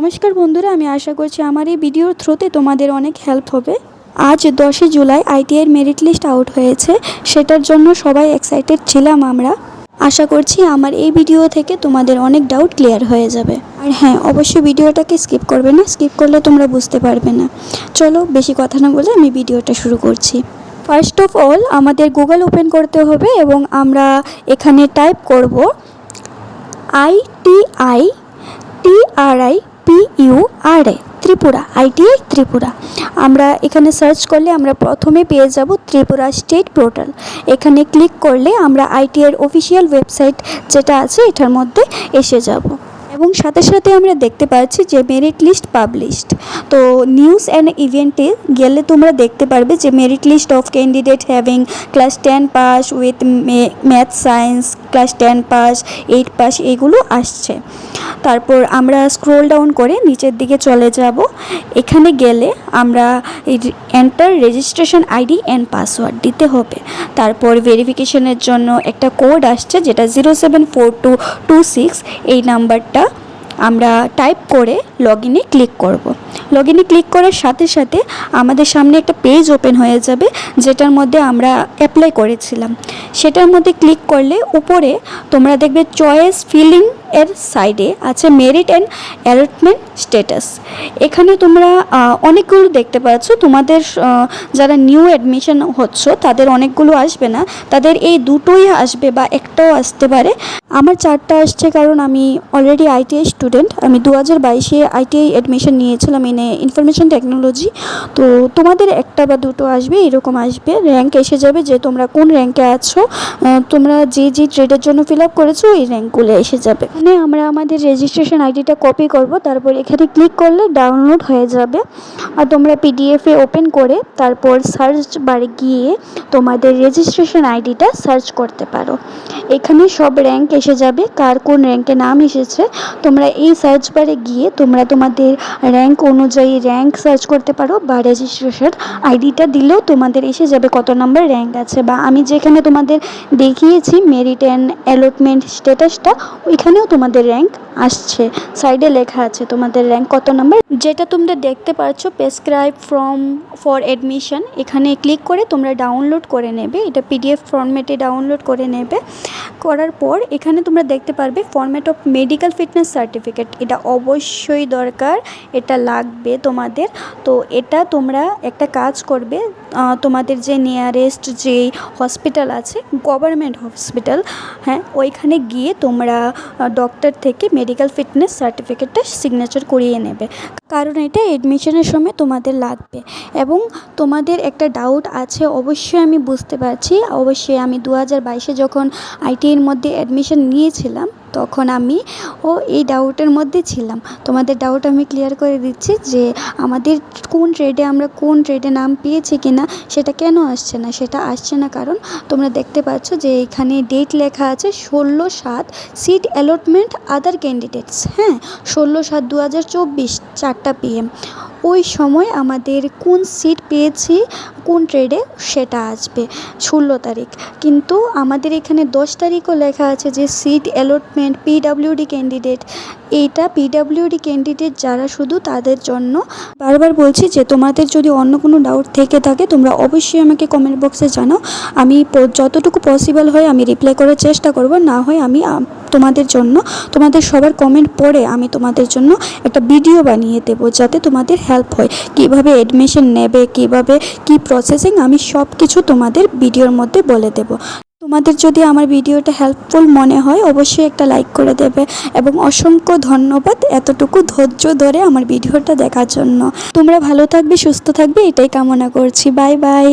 নমস্কার বন্ধুরা, আমি আশা করছি আমার এই ভিডিওর থ্রুতে তোমাদের অনেক হেল্প হবে। আজ দশই জুলাই আইটিআইয়ের মেরিট লিস্ট আউট হয়েছে। সেটার জন্য সবাই এক্সাইটেড ছিলাম আমরা। আশা করছি আমার এই ভিডিও থেকে তোমাদের অনেক ডাউট ক্লিয়ার হয়ে যাবে। আর হ্যাঁ অবশ্যই ভিডিওটাকে স্কিপ করবে না স্কিপ করলে তোমরা বুঝতে পারবে না। চলো, বেশি কথা না বলে আমি ভিডিওটা শুরু করছি। ফার্স্ট অফ অল আমাদের গুগল ওপেন করতে হবে এবং আমরা এখানে টাইপ করব ITI T I T R I P U R A Tripura ITI Tripura আমরা এখানে সার্চ করলে আমরা প্রথমে পেয়ে যাব ত্রিপুরা স্টেট পোর্টাল এখানে ক্লিক করলে আমরা আইটিআইয়ের অফিসিয়াল ওয়েবসাইট যেটা আছে এটার মধ্যে এসে যাব। এবং সাথে সাথে আমরা দেখতে পাচ্ছি যে মেরিট লিস্ট পাবলিশড তো নিউজ অ্যান্ড ইভেন্টে গেলে তোমরা দেখতে পারবে যে merit list of candidate having class ten pass with math science class ten pass eight pass এগুলো আসছে। তারপর আমরা স্ক্রোল ডাউন করে নিচের দিকে চলে যাব। এখানে গেলে আমরা enter registration ID and password দিতে হবে। তারপর ভেরিফিকেশনের জন্য একটা কোড আসছে যেটা zero seven four two two six এই নাম্বারটা আমরা টাইপ করে লগ ইনে ক্লিক করব। লগ ইনে ক্লিক করার সাথে সাথে আমাদের সামনে একটা পেজ ওপেন হয়ে যাবে, যেটার মধ্যে আমরা অ্যাপ্লাই করেছিলাম। সেটার মধ্যে ক্লিক করলে উপরে তোমরা দেখবে চয়েস ফিলিং এর সাইডে আছে মেরিট অ্যান্ড অ্যালটমেন্ট স্ট্যাটাস এখানে তোমরা অনেকগুলো দেখতে পাচ্ছ। তোমাদের যারা নিউ অ্যাডমিশন হচ্ছ, তাদের অনেকগুলো আসবে না। তাদের এই দুটোই আসবে বা একটাও আসতে পারে। আমার চারটা আসছে কারণ আমি অলরেডি আইটিআই স্টুডেন্ট আমি দু হাজার বাইশে আইটিআই অ্যাডমিশন নিয়েছিলাম ইনে ইনফরমেশন টেকনোলজি তো তোমাদের একটা বা দুটো আসবে, এরকম আসবে। র্যাঙ্ক এসে যাবে যে তোমরা কোন র্যাঙ্কে আছো। তোমরা যে যে ট্রেডের জন্য ফিল আপ করেছ, ওই র্যাঙ্কগুলো এসে যাবে। এখানে আমরা আমাদের রেজিস্ট্রেশন আইডিটা কপি করব, তারপর এখানে ক্লিক করলে ডাউনলোড হয়ে যাবে। আর তোমরা পিডিএফে ওপেন করে তারপর সার্চ বারে গিয়ে তোমাদের রেজিস্ট্রেশন আইডিটা সার্চ করতে পারো। এখানে সব র্যাঙ্ক এসে যাবে, কার কোন র্যাঙ্কে নাম এসেছে। তোমরা এই সার্চ বারে গিয়ে তোমরা তোমাদের র্যাঙ্ক অনুযায়ী র্যাঙ্ক সার্চ করতে পারো বা রেজিস্ট্রেশন আইডিটা দিলেও তোমাদের এসে যাবে কত নাম্বার র্যাঙ্ক আছে। বা আমি যেখানে তোমাদের দেখিয়েছি মেরিট অ্যান্ড অ্যালটমেন্ট স্ট্যাটাসটা ওইখানেও তোমাদের র্যাঙ্ক আসছে। সাইডে লেখা আছে তোমাদের র্যাঙ্ক কত নাম্বার যেটা তোমরা দেখতে পাচ্ছ প্রেসক্রাইব ফর্ম ফর অ্যাডমিশন এখানে ক্লিক করে তোমরা ডাউনলোড করে নেবে। এটা পিডিএফ ফরম্যাটে ডাউনলোড করে নেবে। করার পর এখানে তোমরা দেখতে পারবে format of medical fitness certificate এটা অবশ্যই দরকার, এটা লাগবে তোমাদের। তো এটা তোমরা একটা কাজ করবে তোমাদের যে নিয়ারেস্ট যে হসপিটাল আছে গভর্নমেন্ট হসপিটাল হ্যাঁ ওইখানে গিয়ে তোমরা ডক্টর থেকে মেডিকেল ফিটনেস সার্টিফিকেটটা সিগনেচার করিয়ে নেবে। কারণ এটা এডমিশনের সময় তোমাদের লাগবে। এবং তোমাদের একটা ডাউট আছে, অবশ্যই আমি বুঝতে পারছি। অবশ্যই আমি দু হাজার বাইশে যখন আইটিআইয়ের মধ্যে অ্যাডমিশন নিয়েছিলাম তখন আমি ও এই ডাউটের মধ্যে ছিলাম। তোমাদের ডাউট আমি ক্লিয়ার করে দিচ্ছি যে আমাদের কোন ট্রেডে আমরা কোন ট্রেডে নাম পেয়েছি কি না সেটা কেন আসছে না? সেটা আসছে না কারণ তোমরা দেখতে পাচ্ছ যে এখানে ডেট লেখা আছে ষোলো সাত সিট অ্যালটমেন্ট আদার ক্যান্ডিডেটস হ্যাঁ ষোলো সাত দু হাজার চব্বিশ, চারটা পিএম ওই সময় আমাদের কোন সিট পেয়েছি, কোন ট্রেডে সেটা আসবে, ষোলো তারিখ। কিন্তু আমাদের এখানে দশ তারিখও লেখা আছে যে সিট অ্যালটমেন্ট পিডাব্লিউডি ক্যান্ডিডেট এইটা পিডাব্লিউডি ক্যান্ডিডেট যারা শুধু তাদের জন্য। বারবার বলছি যে তোমাদের যদি অন্য কোনো ডাউট থেকে থাকে, তোমরা অবশ্যই আমাকে কমেন্ট বক্সে জানাও। আমি যতটুকু পসিবল হয় আমি রিপ্লাই করার চেষ্টা করব। না হয় আমি তোমাদের জন্য, তোমাদের সবার কমেন্ট পড়ে আমি তোমাদের জন্য একটা ভিডিও বানিয়ে দেবো, যাতে তোমাদের হেল্প হয়। কীভাবে অ্যাডমিশন নেবে, কীভাবে কি প্রসেসিং আমি সব কিছু তোমাদের ভিডিওর মধ্যে বলে দেব। তোমাদের যদি আমার ভিডিওটা হেল্পফুল মনে হয়, অবশ্যই একটা লাইক করে দেবে এবং অসংখ্য ধন্যবাদ এতটুকু ধৈর্য ধরে আমার ভিডিওটা দেখার জন্য। তোমরা ভালো থাকবে, সুস্থ থাকবে, এটাই কামনা করছি। Bye bye